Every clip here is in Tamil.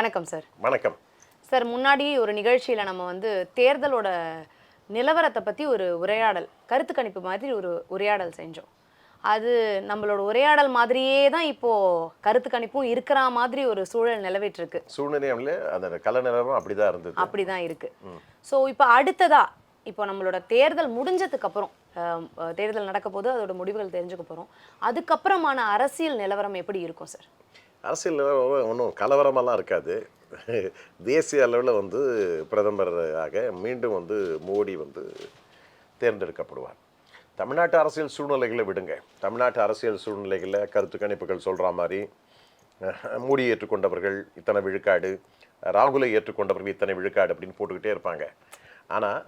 வணக்கம் சார் வணக்கம். சார் முன்னாடி ஒரு நிகழ்ச்சியில் நம்ம வந்து தேர்தலோட நிலவரத்தை பற்றி ஒரு உரையாடல் கருத்து கணிப்பு மாதிரி ஒரு உரையாடல் செஞ்சோம். அது நம்மளோட உரையாடல் மாதிரியே தான் இப்போ கருத்து கணிப்பும் இருக்கிற மாதிரி ஒரு சூழல் நிலவிட்டு இருக்கு சூழ்நிலையில் அந்த கல நிலவரம் அப்படிதான் இருந்தது. அப்படிதான் இருக்கு. ஸோ இப்போ அடுத்ததா இப்போ நம்மளோட தேர்தல் முடிஞ்சதுக்கு அப்புறம் தேர்தல் நடக்க போது அதோட முடிவுகள் தெரிஞ்சுக்க போறோம். அதுக்கப்புறமான அரசியல் நிலவரம் எப்படி இருக்கும் சார் அரசியல் ஒன்றும் கலவரமெல்லாம் இருக்காது. தேசிய அளவில் வந்து பிரதமராக மீண்டும் வந்து மோடி வந்து தேர்ந்தெடுக்கப்படுவார். தமிழ்நாட்டு அரசியல் சூழ்நிலைகளை விடுங்க. தமிழ்நாட்டு அரசியல் சூழ்நிலைகளில் கருத்து கணிப்புகள் சொல்கிற மாதிரி அஹ், மோடி ஏற்றுக்கொண்டவர்கள் இத்தனை விழுக்காடு ராகுலை ஏற்றுக்கொண்டவர்கள் இத்தனை விழுக்காடு அப்படின்னு போட்டுக்கிட்டே இருப்பாங்க. ஆனால்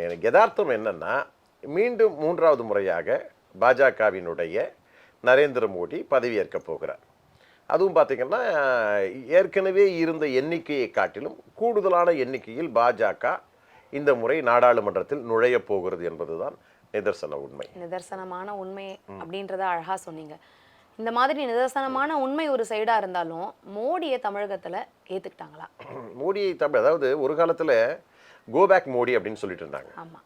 எனக்கு யதார்த்தம் என்னன்னா மீண்டும் மூன்றாவது முறையாக பாஜகவினுடைய நரேந்திர மோடி பதவியேற்க போகிறார். அதுவும் பார்த்தீங்கன்னா ஏற்கனவே இருந்த எண்ணிக்கையை காட்டிலும் கூடுதலான எண்ணிக்கையில் பாஜக இந்த முறை நாடாளுமன்றத்தில் நுழைய போகிறது என்பதுதான் நிதர்சன உண்மை. நிதர்சனமான உண்மை அப்படின்றத அழகா சொன்னீங்க. இந்த மாதிரி நிதர்சனமான உண்மை ஒரு சைடா இருந்தாலும் மோடியை தமிழகத்துல ஏத்துக்கிட்டாங்களா? மோடியை தமிழ் அதாவது ஒரு காலத்தில் கோபேக் மோடி அப்படின்னு சொல்லிட்டு இருந்தாங்க. ஆமா.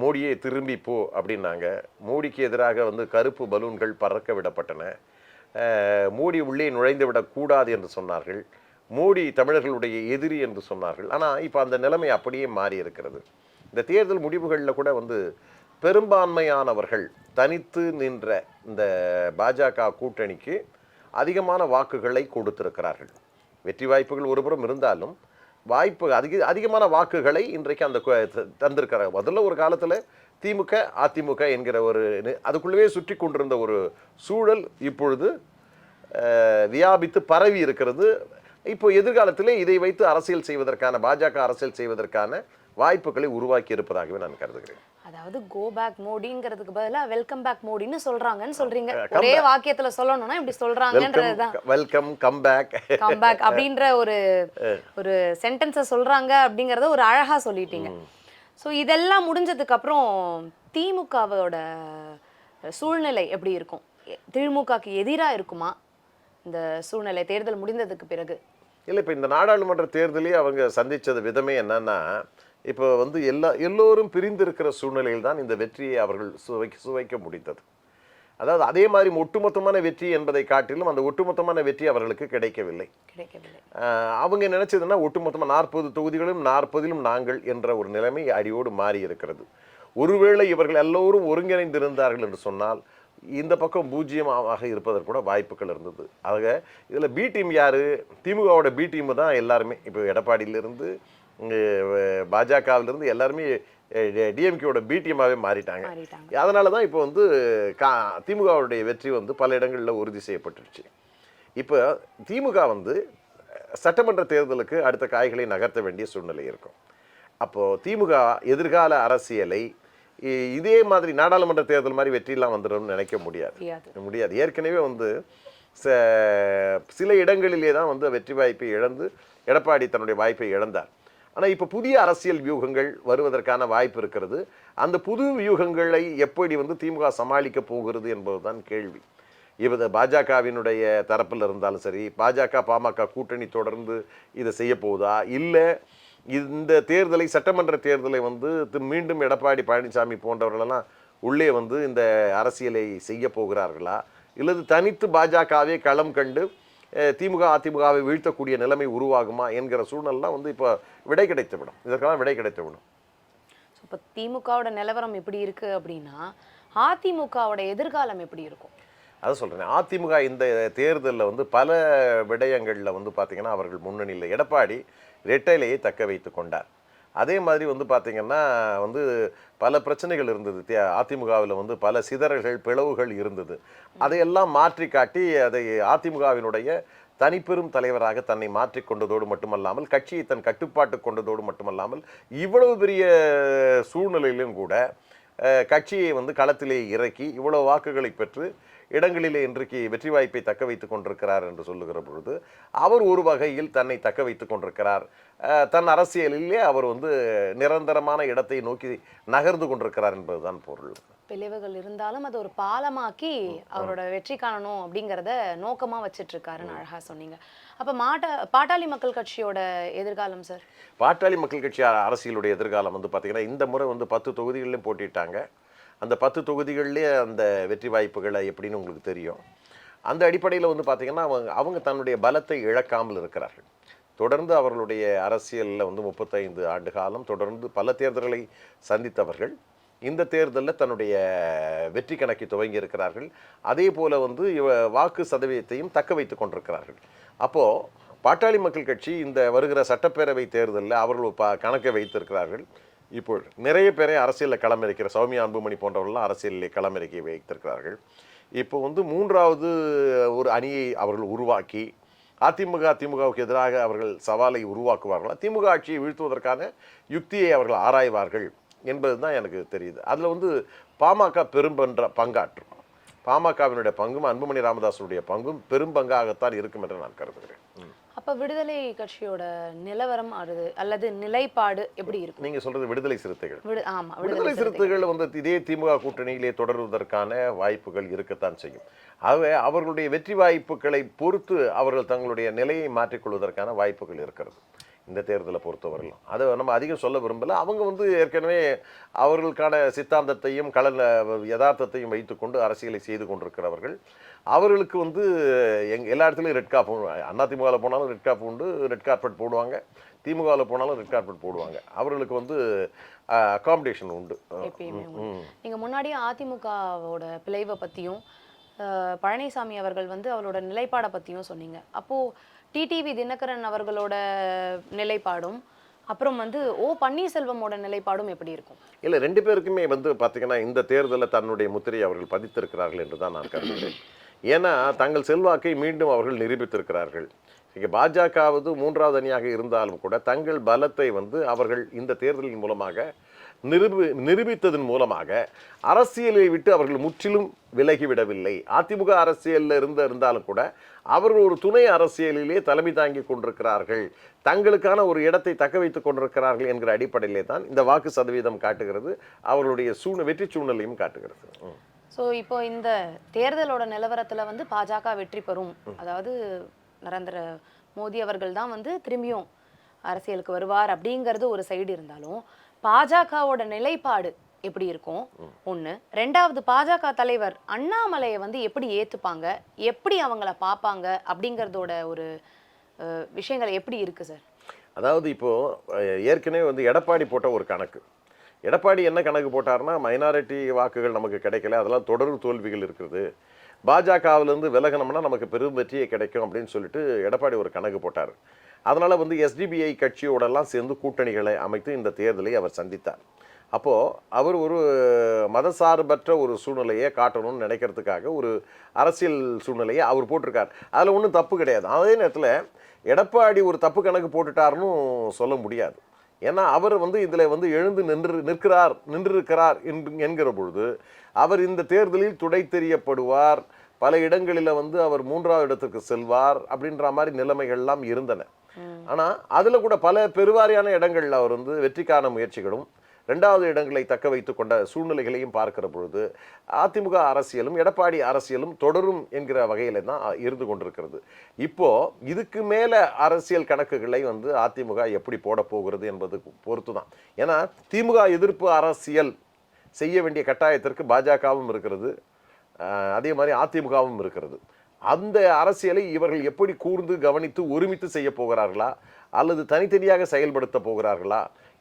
மோடியை திரும்பி போ அப்படின்னாங்க. மோடிக்கு எதிராக வந்து கருப்பு பலூன்கள் பறக்க விடப்பட்டன. மோடி உள்ளே நுழைந்து விடக்கூடாது என்று சொன்னார்கள். மோடி தமிழர்களுடைய எதிரி என்று சொன்னார்கள். ஆனால் இப்போ அந்த நிலைமை அப்படியே மாறி இருக்கிறது இந்த தேர்தல் முடிவுகளில் கூட வந்து பெரும்பான்மையானவர்கள் தனித்து நின்ற இந்த பாஜக கூட்டணிக்கு அதிகமான வாக்குகளை கொடுத்திருக்கிறார்கள். வெற்றி வாய்ப்புகள் ஒருபுறம் இருந்தாலும் வாய்ப்பு அதிக அதிகமான வாக்குகளை இன்றைக்கு அந்த த- தந்திருக்கிறார் முதல்ல ஒரு காலத்தில் திமுக அதிமுக என்கிற ஒரு அதுக்குள்ளவே சுற்றி கொண்டிருந்த ஒரு சூழல் இப்பொழுது வியாபித்து பரவி இருக்கிறது. இப்போ எதிர்காலத்திலே இதை வைத்து அரசியல் செய்வதற்கான பாஜக அரசியல் செய்வதற்கான வாய்ப்புகளை உருவாக்கி இருப்பதாகவே நான் கருதுகிறேன். அதாவது கோ பேக் மோடிங்கிறதுக்கு பதிலா வெல்கம் பேக் மோடின்னு சொல்றாங்கன்னு சொல்றீங்க. ஒரே. வாக்கியத்துல சொல்லணும்னா இப்படி சொல்றாங்கன்றதுதான். Welcome welcome come back come back அப்படின்ற ஒரு ஒரு சென்டென்ஸை சொல்றாங்க அப்படிங்கறத ஒரு அழகா சொல்லிட்டீங்க. ஸோ இதெல்லாம் முடிஞ்சதுக்கப்புறம் திமுகவோட சூழ்நிலை எப்படி இருக்கும்? திமுகக்கு எதிராக இருக்குமா? இந்த சூழ்நிலை தேர்தல் முடிந்ததுக்கு பிறகு. இல்லை இப்போ இந்த நாடாளுமன்ற தேர்தலே அவங்க சந்தித்தது விதமே என்னன்னா இப்போ வந்து எல்லா எல்லோரும் பிரிந்திருக்கிற சூழ்நிலையில் தான் இந்த வெற்றியை அவர்கள் சுவை சுவைக்க முடிந்தது. அதாவது அதே மாதிரி ஒட்டுமொத்தமான வெற்றி என்பதை காட்டிலும் அந்த ஒட்டுமொத்தமான வெற்றி அவர்களுக்கு கிடைக்கவில்லை. அவங்க நினைச்சதுன்னா ஒட்டுமொத்தமாக நாற்பது தொகுதிகளும் நாற்பதிலும் நாங்கள் என்ற ஒரு நிலைமை அடியோடு மாறி இருக்கிறது. ஒருவேளை இவர்கள் எல்லோரும் ஒருங்கிணைந்திருந்தார்கள் என்று சொன்னால் இந்த பக்கம் பூஜ்ஜியமாக இருப்பதற்கு கூட வாய்ப்புகள் இருந்தது. ஆக இதில் பி டீம் யார்? திமுகவோட பி டீம் தான் எல்லாருமே. இப்போ எடப்பாடியிலிருந்து பாஜகவிலிருந்து எல்லாருமே டிஎம்கேவோட பி டீமாகவே மாறிட்டாங்க. அதனால தான் இப்போ வந்து கா திமுகவுடைய வெற்றி வந்து பல இடங்களில் உறுதி செய்யப்பட்டுருச்சு. இப்போ திமுக வந்து சட்டமன்ற தேர்தலுக்கு அடுத்த காய்களை நகர்த்த வேண்டிய சூழ்நிலை இருக்கும். அப்போது திமுக எதிர்கால அரசியலை இதே மாதிரி நாடாளுமன்ற தேர்தல் மாதிரி வெற்றியெல்லாம் வந்துடும்னு நினைக்க முடியாது. முடியாது. ஏற்கனவே வந்து ச- சில இடங்களிலே தான் வந்து வெற்றி வாய்ப்பை இழந்து எடப்பாடி தன்னுடைய வாய்ப்பை இழந்தார். ஆனால் இப்போ புதிய அரசியல் வியூகங்கள் வருவதற்கான வாய்ப்பு இருக்கிறது. அந்த புது வியூகங்களை எப்படி வந்து திமுக சமாளிக்க போகிறது என்பதுதான் கேள்வி. இவத பாஜகவினுடைய தரப்பில் இருந்தாலும் சரி பாஜக பாமக கூட்டணி தொடர்ந்து இதை செய்ய போகுதா? இல்லை இந்த தேர்தலை சட்டமன்ற தேர்தலை வந்து மீண்டும் எடப்பாடி பழனிசாமி போன்றவர்களெல்லாம் உள்ளே வந்து இந்த அரசியலை செய்ய போகிறார்களா? இல்லது தனித்து பாஜகவே களம் கண்டு திமுக அதிமுகவை வீழ்த்தக்கூடிய நிலைமை உருவாகுமா என்கிற சூழ்நிலாம் வந்து இப்போ விடை கிடைத்து விடும். இதற்கெல்லாம் விடை கிடைத்து விடும். ஸோ இப்போ திமுகவோட நிலவரம் எப்படி இருக்கு அப்படின்னா அதிமுகவோட எதிர்காலம் எப்படி இருக்கும்? அதை சொல்கிறேன் அதிமுக இந்த தேர்தலில் வந்து பல விடயங்களில் வந்து பார்த்திங்கன்னா அவர்கள் முன்னணியில் எடப்பாடி ரெட்டைலையை தக்க வைத்து கொண்டார். அதே மாதிரி வந்து பார்த்திங்கன்னா வந்து பல பிரச்சனைகள் இருந்தது. அதிமுகவில் வந்து பல சிதறல்கள் பிளவுகள் இருந்தது. அதையெல்லாம் மாற்றி காட்டி அதை அதிமுகவினுடைய தனிப்பெரும் தலைவராக தன்னை மாற்றி கொண்டதோடு மட்டுமல்லாமல் கட்சியை தன் கட்டுப்பாட்டு கொண்டதோடு மட்டுமல்லாமல் இவ்வளவு பெரிய சூழ்நிலையிலும் கூட கட்சியை வந்து களத்திலே இறக்கி இவ்வளோ வாக்குகளை பெற்று இடங்களிலே இன்றைக்கு வெற்றி வாய்ப்பை தக்க வைத்துக் கொண்டிருக்கிறார் என்று சொல்லுகிற பொழுது அவர் ஒரு வகையில் தன்னை தக்க வைத்துக் கொண்டிருக்கிறார். தன் அரசியலிலே அவர் வந்து நிரந்தரமான இடத்தை நோக்கி நகர்ந்து கொண்டிருக்கிறார் என்பதுதான் பொருள். பிளவுகள் இருந்தாலும் அது ஒரு பாலமாக்கி அவரோட வெற்றி காணணும் அப்படிங்கிறத நோக்கமா வச்சிட்டு இருக்காருன்னு அழகா சொன்னீங்க. அப்ப மாட்ட பாட்டாளி மக்கள் கட்சியோட எதிர்காலம் சார்? பாட்டாளி மக்கள் கட்சி அரசியலுடைய எதிர்காலம் வந்து பார்த்தீங்கன்னா இந்த முறை வந்து பத்து தொகுதிகளிலும் போட்டிட்டாங்க அந்த பத்து தொகுதிகள்லேயே அந்த வெற்றி வாய்ப்புகளை எப்படின்னு உங்களுக்கு தெரியும். அந்த அடிப்படையில் வந்து பார்த்திங்கன்னா அவங்க அவங்க தன்னுடைய பலத்தை இழக்காமல் இருக்கிறார்கள். தொடர்ந்து அவர்களுடைய அரசியலில் வந்து முப்பத்தைந்து ஆண்டு காலம் தொடர்ந்து பல தேர்தல்களை சந்தித்தவர்கள். இந்த தேர்தலில் தன்னுடைய வெற்றி கணக்கை துவங்கி இருக்கிறார்கள். அதே போல் வந்து இவ வாக்கு சதவீதத்தையும் தக்க வைத்து கொண்டிருக்கிறார்கள். அப்போது பாட்டாளி மக்கள் கட்சி இந்த வருகிற சட்டப்பேரவை தேர்தலில் அவர்கள் ப கணக்கை வைத்திருக்கிறார்கள். இப்போ நிறைய பேரை அரசியலில் களமிறக்கிற சௌமியா அன்புமணி போன்றவர்கள்லாம் அரசியலில் களமிறக்கி வைத்திருக்கிறார்கள். இப்போ வந்து மூன்றாவது ஒரு அணியை அவர்கள் உருவாக்கி அதிமுக திமுகவுக்கு எதிராக அவர்கள் சவாலை உருவாக்குவார்கள்? திமுக ஆட்சியை வீழ்த்துவதற்கான யுக்தியை அவர்கள் ஆராய்வார்கள் என்பது தான் எனக்கு தெரியுது. அதில் வந்து பாமக பெரும்பன்ற பங்காற்றும் பாமகவினுடைய பங்கும் அன்புமணி ராமதாசனுடைய பங்கும் பெரும்பங்காகத்தான் இருக்கும் என்று நான் கருதுகிறேன். அப்ப விடுதலை கட்சியோட நிலவரம் அது அல்லது நிலைப்பாடு எப்படி இருக்கும்? நீங்க சொல்றது விடுதலை சிறுத்தைகள். விடு ஆமா விடுதலை சிறுத்தைகள். வந்து இதே திமுக கூட்டணியிலே தொடர்வதற்கான வாய்ப்புகள் இருக்கத்தான் செய்யும். ஆகவே அவர்களுடைய வெற்றி வாய்ப்புகளை பொறுத்து அவர்கள் தங்களுடைய நிலையை மாற்றிக்கொள்வதற்கான வாய்ப்புகள் இருக்கிறது. இந்த தேர்தலை பொறுத்தவரையிலும். அதை நம்ம அதிகம் சொல்ல விரும்பல. அவங்க வந்து ஏற்கனவே அவர்களுக்கான சித்தாந்தத்தையும் கல யதார்த்தத்தையும் வைத்துக்கொண்டு அரசியலை செய்து கொண்டிருக்கிறவர்கள். அவர்களுக்கு வந்து எங் எல்லா இடத்துலையும் ரெட் காப் அதிமுகவில் போனாலும் ரெட் காப் உண்டு ரெட் கார்பெட் போடுவாங்க. திமுகவில் போனாலும் ரெட் கார்பெட் போடுவாங்க. அவர்களுக்கு வந்து அகாமடேஷன் உண்டு. எப்பயுமே உண்டு. நீங்க முன்னாடியே அதிமுகவோட பிளவை பத்தியும் அஹ், பழனிசாமி அவர்கள் வந்து அவரோட நிலைப்பாடை பத்தியும் சொன்னீங்க. அப்போ டிடிவி தினகரன் அவர்களோட நிலைப்பாடும் அப்புறம் வந்து ஓ பன்னீர்செல்வமோட நிலைப்பாடும் எப்படி இருக்கும்? இல்லை ரெண்டு பேருக்குமே வந்து பார்த்தீங்கன்னா இந்த தேர்தலில் தன்னுடைய முத்திரையை அவர்கள் பதித்திருக்கிறார்கள் என்று தான் நான் கருதுகிறேன். ஏன்னா தங்கள் செல்வாக்கை மீண்டும் அவர்கள் நிரூபித்திருக்கிறார்கள். இங்கே பாஜகவது மூன்றாவது அணியாக இருந்தாலும் கூட தங்கள் பலத்தை வந்து அவர்கள் இந்த தேர்தலின் மூலமாக நிரூபி நிரூபித்ததன் மூலமாக அரசியலை விட்டு அவர்கள் முற்றிலும் விலகிவிடவில்லை. அதிமுக அரசியலில் இருந்து இருந்தாலும் கூட அவர்கள் ஒரு துணை அரசியலிலே தலைமை தாங்கி கொண்டிருக்கிறார்கள். தங்களுக்கான ஒரு இடத்தை தக்க வைத்துக் கொண்டிருக்கிறார்கள் என்கிற அடிப்படையிலே தான் இந்த வாக்கு சதவீதம் காட்டுகிறது. அவர்களுடைய சூழ்நிலை வெற்றி சூழ்நிலையும் காட்டுகிறது. ஸோ இப்போ இந்த தேர்தலோட நிலவரத்தில் வந்து பாஜக வெற்றி பெறும். அதாவது நரேந்திர மோடி அவர்கள் தான் வந்து திரும்பியும் அரசியலுக்கு வருவார் அப்படிங்கிறது ஒரு சைடு இருந்தாலும் பாஜகவோட நிலைப்பாடு எப்படி இருக்கும்? ஒன்று ரெண்டாவது பாஜக தலைவர் அண்ணாமலையை வந்து எப்படி ஏற்றுப்பாங்க எப்படி அவங்கள பார்ப்பாங்க அப்படிங்கிறதோட ஒரு விஷயங்கள் எப்படி இருக்குது சார்? அதாவது இப்போது ஏற்கனவே வந்து எடப்பாடி போட்ட ஒரு கணக்கு. எடப்பாடி என்ன கணக்கு போட்டார்னா மைனாரிட்டி வாக்குகள் நமக்கு கிடைக்கல அதெல்லாம் தொடர் தோல்விகள் இருக்கிறது. பாஜகவிலேருந்து விலகணும்னா நமக்கு பெரும் வெற்றியே கிடைக்கும் அப்படின்னு சொல்லிட்டு எடப்பாடி ஒரு கணக்கு போட்டார். அதனால் வந்து எஸ்டிபிஐ கட்சியோடெல்லாம் சேர்ந்து கூட்டணிகளை அமைத்து இந்த தேர்தலை அவர் சந்தித்தார். அப்போது அவர் ஒரு மதசார்பற்ற ஒரு சூழ்நிலையை காட்டணும்னு நினைக்கிறதுக்காக ஒரு அரசியல் சூழ்நிலையை அவர் போட்டிருக்கார். அதில் ஒன்றும் தப்பு கிடையாது. அதே நேரத்தில் எடப்பாடி ஒரு தப்பு கணக்கு போட்டுட்டாருன்னு சொல்ல முடியாது. ஏன்னா அவர் வந்து இதில் வந்து எழுந்து நின்று நிற்கிறார் நின்றிருக்கிறார் என்று- என்கிற பொழுது அவர் இந்த தேர்தலில் துடை தெரியப்படுவார். பல இடங்களில் வந்து அவர் மூன்றாவது இடத்துக்கு செல்வார் அப்படின்ற மாதிரி நிலைமைகள்லாம் இருந்தன. ஆனால் அதில் கூட பல பெருவாரியான இடங்களில் அவர் வந்து வெற்றிக்கான முயற்சிகளும் ரெண்டாவது இடங்களை தக்க வைத்து கொண்ட சூழ்நிலைகளையும் பார்க்கிற பொழுது அதிமுக அரசியலும் எடப்பாடி அரசியலும் தொடரும் என்கிற வகையில் தான் இருந்து கொண்டிருக்கிறது. இப்போ இதுக்கு மேலே அரசியல் கணக்குகளை வந்து அதிமுக எப்படி போட போகிறது என்பது பொறுத்து தான் ஏன்னா திமுக எதிர்ப்பு அரசியல் செய்ய வேண்டிய கட்டாயத்திற்கு பாஜகவும் இருக்கிறது. அதே மாதிரி அதிமுகவும் இருக்கிறது. அந்த அரசியலை இவர்கள் எப்படி கூர்ந்து கவனித்து ஒருமித்து செய்ய போகிறார்களா? அல்லது தனித்தனியாக செயல்படுத்த போகிறார்களா?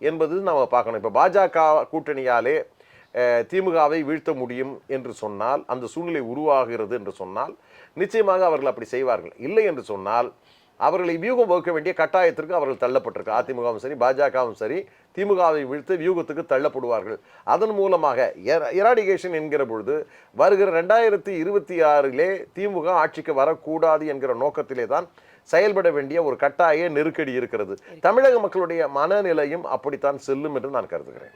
என்பது நம்ம பார்க்கணும். இப்போ பாஜக கூட்டணியாலே திமுகவை வீழ்த்த முடியும் என்று சொன்னால் அந்த சூழ்நிலை உருவாகிறது என்று சொன்னால் நிச்சயமாக அவர்கள் அப்படி செய்வார்கள். இல்லை என்று சொன்னால் அவர்களை வியூகம் வகுக்க வேண்டிய கட்டாயத்திற்கு அவர்கள் தள்ளப்பட்டிருக்கு அதிமுகவும் சரி பாஜகவும் சரி திமுகவை வீழ்த்து வியூகத்துக்கு தள்ளப்படுவார்கள். அதன் மூலமாக எராடிகேஷன் என்கிற பொழுது வருகிற ரெண்டாயிரத்தி இருபத்தி ஆறிலே திமுக ஆட்சிக்கு வரக்கூடாது என்கிற நோக்கத்திலே தான் செயல்பட வேண்டிய ஒரு கட்டாய நெருக்கடி இருக்கிறது. தமிழக மக்களுடைய மனநிலையும் அப்படித்தான் செல்லும் என்று நான் கருதுகிறேன்.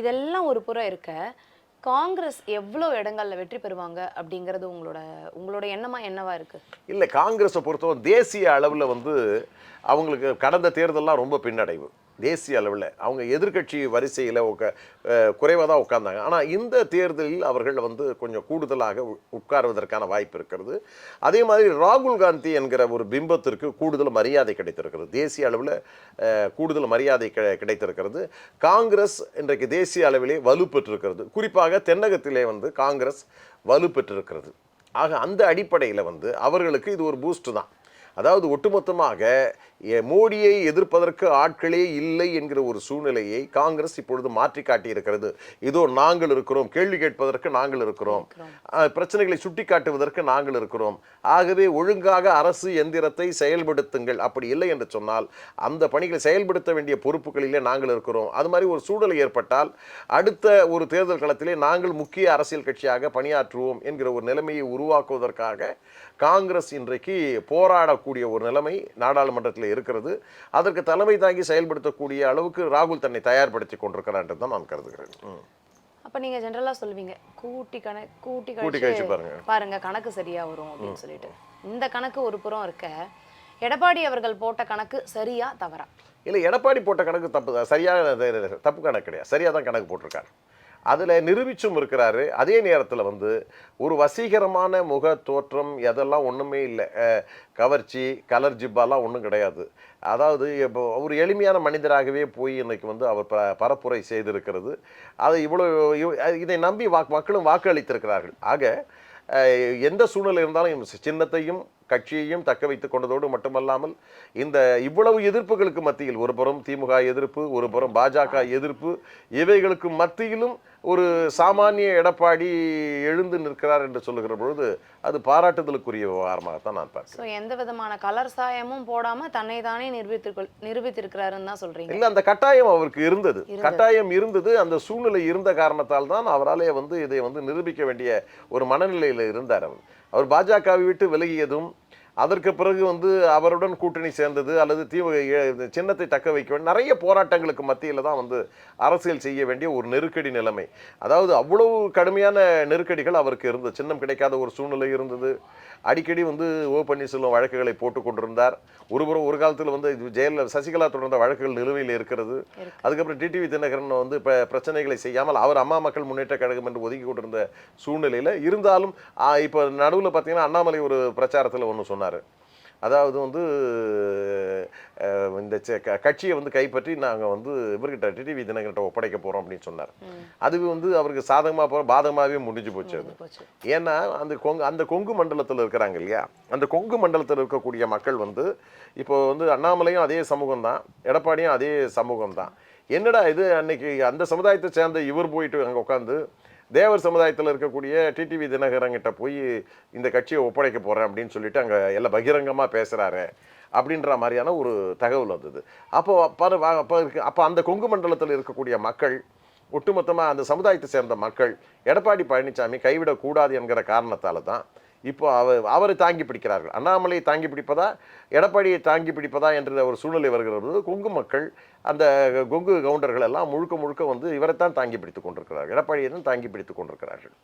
இதெல்லாம் ஒரு புறம் இருக்க காங்கிரஸ் எவ்வளோ இடங்கள்ல வெற்றி பெறுவாங்க அப்படிங்கிறது உங்களோட உங்களோட எண்ணமா என்னவா இருக்கு? இல்லை காங்கிரஸை பொறுத்தவரை தேசிய அளவில் வந்து அவங்களுக்கு கடந்த தேர்தல்லாம் ரொம்ப பின்னடைவு. தேசிய அளவில் அவங்க எதிர்க்கட்சி வரிசையில் உக்க குறைவாக தான் உட்கார்ந்தாங்க. ஆனால் இந்த தேர்தலில் அவர்கள் வந்து கொஞ்சம் கூடுதலாக உட்காருவதற்கான வாய்ப்பு இருக்கிறது. அதே மாதிரி ராகுல் காந்தி என்கிற ஒரு பிம்பத்திற்கு கூடுதல் மரியாதை கிடைத்திருக்கிறது. தேசிய அளவில் கூடுதல் மரியாதை கிடை கிடைத்திருக்கிறது. காங்கிரஸ் இன்றைக்கு தேசிய அளவிலே வலுப்பெற்றிருக்கிறது. குறிப்பாக தென்னகத்திலே வந்து காங்கிரஸ் வலுப்பெற்றிருக்கிறது. ஆக அந்த அடிப்படையில் வந்து அவர்களுக்கு இது ஒரு பூஸ்ட் தான். அதாவது ஒட்டுமொத்தமாக மோடியை எதிர்ப்பதற்கு ஆட்களே இல்லை என்கிற ஒரு சூழ்நிலையை காங்கிரஸ் இப்பொழுது மாற்றி காட்டியிருக்கிறது. இதோ நாங்கள் இருக்கிறோம். கேள்வி கேட்பதற்கு நாங்கள் இருக்கிறோம். பிரச்சனைகளை சுட்டி காட்டுவதற்கு நாங்கள் இருக்கிறோம். ஆகவே ஒழுங்காக அரசு எந்திரத்தை செயல்படுத்துங்கள். அப்படி இல்லை என்று சொன்னால் அந்த பணிகளை செயல்படுத்த வேண்டிய பொறுப்புகளிலே நாங்கள் இருக்கிறோம். அது மாதிரி ஒரு சூழல் ஏற்பட்டால் அடுத்த ஒரு தேர்தல் களத்திலே நாங்கள் முக்கிய அரசியல் கட்சியாக பணியாற்றுவோம் என்கிற ஒரு நிலைமையை உருவாக்குவதற்காக காங்கிரஸ் இன்றைக்கு போராடக்கூடிய ஒரு நிலைமை நாடாளுமன்றத்தில் இருக்கிறது. அதற்கு தலைமை தாங்கி செயல்படுத்தக்கூடிய அளவுக்கு ராகுல் தன்னை தயார்படுத்தி கொண்டிருக்கிறார் என்று தான் நான் கருதுகிறேன். அப்ப நீங்க ஜெனரலா சொல்லுவீங்க. கூட்டி கணக்கு கூட்டி கழிச்சு பாருங்க. பாருங்க கணக்கு சரியா வரும் அப்படின்னு சொல்லிட்டு. இந்த கணக்கு ஒரு புறம் இருக்க எடப்பாடி அவர்கள் போட்ட கணக்கு சரியா தவறா? இல்லை எடப்பாடி போட்ட கணக்கு தப்பு தான் சரியாக தப்பு கணக்கு கிடையாது. சரியாக தான் கணக்கு போட்டிருக்காரு. அதில் நிரூபிச்சும் இருக்கிறாரு. அதே நேரத்தில் வந்து ஒரு வசீகரமான முக தோற்றம் அதெல்லாம் ஒன்றுமே இல்லை. கவர்ச்சி கலர் ஜிப்பாலாம் ஒன்றும் கிடையாது. அதாவது இப்போ ஒரு எளிமையான மனிதராகவே போய் இன்னைக்கு வந்து அவர் ப பரப்புரை செய்திருக்கிறது. அதை இவ்வளோ இதை நம்பி வாக்கு மக்களும் வாக்களித்திருக்கிறார்கள். ஆக எந்த சூழ்நிலை இருந்தாலும் சின்னத்தையும் கட்சியையும் தக்க வைத்துக் கொண்டதோடு மட்டுமல்லாமல் இந்த இவ்வளவு எதிர்ப்புகளுக்கு மத்தியில் ஒரு புறம் திமுக எதிர்ப்பு ஒரு புறம் பாஜக எதிர்ப்பு இவைகளுக்கு மத்தியிலும் ஒரு சாமானிய எடப்பாடி எழுந்து நிற்கிறார் என்று சொல்லுகிற பொழுது அது பாராட்டுதலுக்குரிய விவகாரமாகத்தான் நான் பார்க்கிறேன். எந்த விதமான கலர் சாயமும் போடாம தன்னை தானே நிரூபித்திருக்க நிரூபித்திருக்கிறாருன்னு தான் சொல்றீங்க? இல்ல அந்த கட்டாயம் அவருக்கு இருந்தது. கட்டாயம் இருந்தது. அந்த சூழ்நிலை இருந்த காரணத்தால் தான் அவராலே வந்து இதை வந்து நிரூபிக்க வேண்டிய ஒரு மனநிலையில் இருந்தார் அவர். அவர் பாஜகவை விட்டு விலகியதும் அதற்கு பிறகு வந்து அவருடன் கூட்டணி சேர்ந்தது அல்லது எ- சின்னத்தை தக்க வைக்க நிறைய போராட்டங்களுக்கு மத்தியில் தான் வந்து அரசியல் செய்ய வேண்டிய ஒரு நெருக்கடி நிலைமை. அதாவது அவ்வளவு கடுமையான நெருக்கடிகள் அவருக்கு இருந்தது. சின்னம் கிடைக்காத ஒரு சூழ்நிலை இருந்தது. அடிக்கடி வந்து ஓ பன்னீர்செல்வம் வழக்குகளை போட்டு கொண்டிருந்தார். ஒருபுறம் ஒரு காலத்தில் வந்து ஜெயலலிதா சசிகலா தொடர்ந்த வழக்குகள் நிலுவையில் இருக்கிறது. இருக்கு. அதுக்கப்புறம் டிடிவி தினகரன் வந்து இப்போ பிரச்சனைகளை செய்யாமல் அவர் அம்மா மக்கள் முன்னேற்ற கழகம் என்று ஒதுக்கி கொண்டிருந்த சூழ்நிலையில் இருந்தாலும் இப்போ நடுவில் பார்த்தீங்கன்னா அண்ணாமலை ஒரு பிரச்சாரத்தில் ஒன்று சொன்னார். அதாவது வந்து இந்த கட்சியை வந்து கைப்பற்றி நாங்கள் வந்து இவர்கிட்ட டிடிவி தினகர்கிட்ட ஒப்படைக்க போகிறோம் அப்படின்னு சொன்னார். அது வந்து அவருக்கு சாதகமாக போகிற பாதகமாகவே முடிஞ்சு போச்சு அது. ஏன்னா அந்த கொங்கு அந்த கொங்கு மண்டலத்தில் இருக்கிறாங்க இல்லையா? அந்த கொங்கு மண்டலத்தில் இருக்கக்கூடிய மக்கள் வந்து இப்போ வந்து அண்ணாமலையும் அதே சமூகம் தான் எடப்பாடியும் அதே சமூகம் தான். என்னடா இது அன்னைக்கு அந்த சமுதாயத்தை சேர்ந்த இவர் போயிட்டு அங்கே உட்காந்து தேவர் சமுதாயத்தில் இருக்கக்கூடிய டிடிவி தினகரங்கிட்ட போய் இந்த கட்சியை ஒப்படைக்க போகிறேன் அப்படின்னு சொல்லிட்டு அங்கே எல்லாம் பகிரங்கமாக பேசுகிறாரு அப்படின்ற மாதிரியான ஒரு தகவல் வந்தது. அப்போ பாரு அப்போ இருக்கு அப்போ அந்த கொங்கு மண்டலத்தில் இருக்கக்கூடிய மக்கள் ஒட்டுமொத்தமாக அந்த சமுதாயத்தை சேர்ந்த மக்கள் எடப்பாடி பழனிசாமி கைவிடக்கூடாது என்கிற காரணத்தால் தான் இப்போ அவர் அவரை தாங்கி பிடிக்கிறார்கள். அண்ணாமலையை தாங்கி பிடிப்பதா எடப்பாடியை தாங்கி பிடிப்பதா என்ற ஒரு சூழ்நிலை வருகிறது கொங்கு மக்கள் அந்த கொங்கு கவுண்டர்கள் எல்லாம் முழுக்க முழுக்க வந்து இவரைத்தான் தாங்கி பிடித்துக் கொண்டிருக்கிறார்கள். எடப்பாடியை தான் தாங்கி பிடித்துக் கொண்டிருக்கிறார்கள்.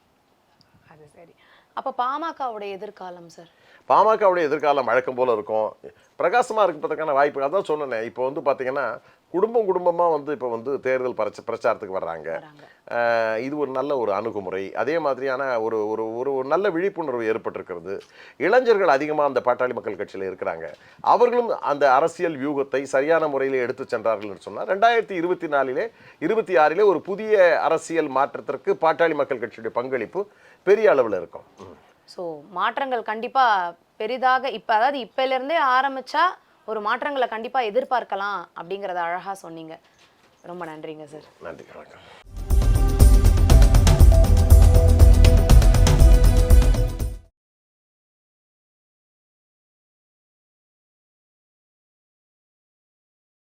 அது சரி. அப்ப பாமகவுடைய எதிர்காலம் சார்? பாமகவுடைய எதிர்காலம் வழக்கம் போல இருக்கும். பிரகாசமாக இருப்பதற்கான வாய்ப்பு அதான் சொன்னேன். இப்போ வந்து பார்த்தீங்கன்னா குடும்பம் குடும்பமாக வந்து இப்போ வந்து தேர்தல் பிரச்ச பிரச்சாரத்துக்கு வர்றாங்க. இது ஒரு நல்ல ஒரு அணுகுமுறை. அதே மாதிரியான ஒரு ஒரு ஒரு நல்ல விழிப்புணர்வு ஏற்பட்டிருக்கிறது. இளைஞர்கள் அதிகமாக அந்த பாட்டாளி மக்கள் கட்சியில் இருக்கிறாங்க. அவர்களும் அந்த அரசியல் வியூகத்தை சரியான முறையில் எடுத்து சென்றார்கள் என்று சொன்னால் ரெண்டாயிரத்தி இருபத்தி நாலிலே இருபத்தி ஆறிலே ஒரு புதிய அரசியல் மாற்றத்திற்கு பாட்டாளி மக்கள் கட்சியுடைய பங்களிப்பு பெரிய அளவில் இருக்கும். ஸோ மாற்றங்கள் கண்டிப்பா பெரிதாக இப்ப அதாவது இப்பல இருந்தே ஆரம்பிச்சா ஒரு மாற்றங்களை கண்டிப்பா எதிர்பார்க்கலாம் அப்படிங்கறத அழகா சொன்னீங்க. ரொம்ப நன்றிங்க சார். நன்றி வணக்கம்.